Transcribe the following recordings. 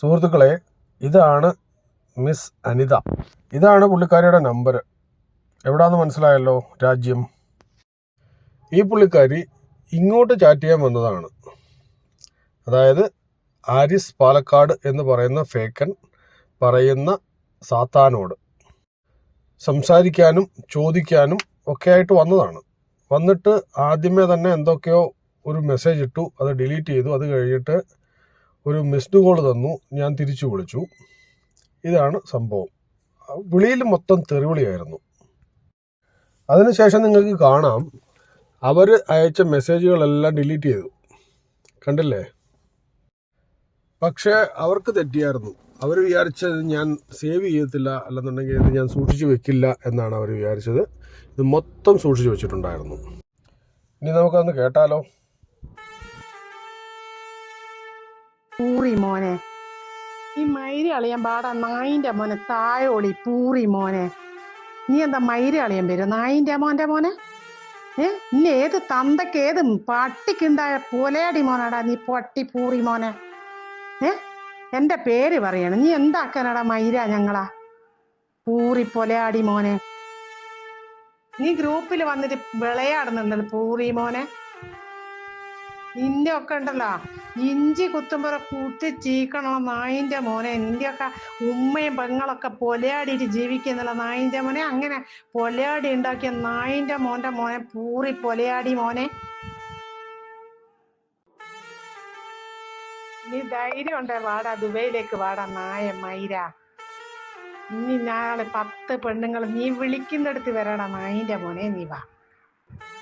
സുഹൃത്തുക്കളെ ഇതാണ് മിസ് അനിത. ഇതാണ് പുള്ളിക്കാരിയുടെ നമ്പർ. എവിടാന്ന് മനസ്സിലായല്ലോ രാജ്യം? ഈ പുള്ളിക്കാരി ഇങ്ങോട്ട് ചാറ്റ് ചെയ്യാൻ വന്നതാണ്. അതായത് ആരിസ് പാലക്കാട് എന്ന് പറയുന്ന ഫേക്കൻ പറയുന്ന സാത്താനോട് സംസാരിക്കാനും ചോദിക്കാനും ഒക്കെ ആയിട്ട് വന്നതാണ്. വന്നിട്ട് ആദ്യമേ തന്നെ എന്തൊക്കെയോ ഒരു മെസ്സേജ് ഇട്ടു അത് ഡിലീറ്റ് ചെയ്തു അത് കഴിഞ്ഞിട്ട് ഒരു മിസ്ഡ് കോൾ തന്നു. ഞാൻ തിരിച്ചു വിളിച്ചു. ഇതാണ് സംഭവം. വിളിയിൽ മൊത്തം തെറിവിളിയായിരുന്നു. അതിനുശേഷം നിങ്ങൾക്ക് കാണാം. അവർ അയച്ച മെസ്സേജുകളെല്ലാം ഡിലീറ്റ് ചെയ്തു. കണ്ടില്ലേ? പക്ഷേ അവർക്ക് തെറ്റിയായിരുന്നു. അവർ വിചാരിച്ചത് ഞാൻ സേവ് ചെയ്യത്തില്ല. അല്ലെന്നുണ്ടെങ്കിൽ ഇത് ഞാൻ സൂക്ഷിച്ചു വെക്കില്ല എന്നാണ് അവർ വിചാരിച്ചത്. ഇത് മൊത്തം സൂക്ഷിച്ചു വെച്ചിട്ടുണ്ടായിരുന്നു. ഇനി നമുക്കതൊന്ന് കേട്ടാലോ? പൂറി മോനെ. ഈ മൈരി അളിയാൻ പാടാ നായിന്റെ മോനെ തായോളി പൂറി മോനെ. നീ എന്താ മൈരി അളിയാൻ വരും നായിന്റെ മോന്റെ മോനെ? ഏ? ഇനി ഏത് തന്തക്ക് ഏത് പട്ടിക്കുണ്ടായ പൊലയടി മോനാടാ നീ പൊട്ടി പൂറി മോനെ? ഏ? എന്റെ പേര് പറയണം. നീ എന്താക്കാനാടാ മൈര ഞങ്ങളാ? പൂറി പൊലയാടി മോനെ. നീ ഗ്രൂപ്പിൽ വന്നിട്ട് വിളയാടുന്നുണ്ടല്ലോ പൂറി മോനെ. നിന്റെ ഒക്കെ ഉണ്ടല്ലോ. ഇഞ്ചി കുത്തുമ്പോ കുത്തി ചീക്കണോ നായിന്റെ മോനെ? നിന്റെ ഒക്കെ ഉമ്മയും പെങ്ങളൊക്കെ പൊലയാടിയിട്ട് ജീവിക്കുന്നില്ല നായിന്റെ മോനെ? അങ്ങനെ പൊലയാടി ഉണ്ടാക്കിയ നായിന്റെ മോന്റെ മോനെ പൂറി പൊലയാടി മോനെ. നീ ധൈര്യം ഉണ്ടേ വാടാ ദുബൈയിലേക്ക് വാടാ നായ മൈര. ഇനി നാളെ പത്ത് പെണ്ണുങ്ങൾ നീ വിളിക്കുന്നിടത്ത് വരാടാ നായിന്റെ മോനെ നീ വാ.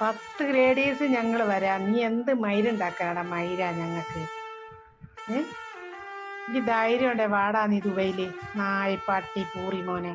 പത്ത് ഗ്രേഡീസ് ഞങ്ങൾ വരാം. നീ എന്ത് മൈരുണ്ടാക്കാനാടാ മൈര ഞങ്ങൾക്ക്? ഈ ധൈര്യം ഉണ്ടേ വാടാ നീ ദുബൈയിൽ. നായ് പട്ടി പൂറി മോനെ.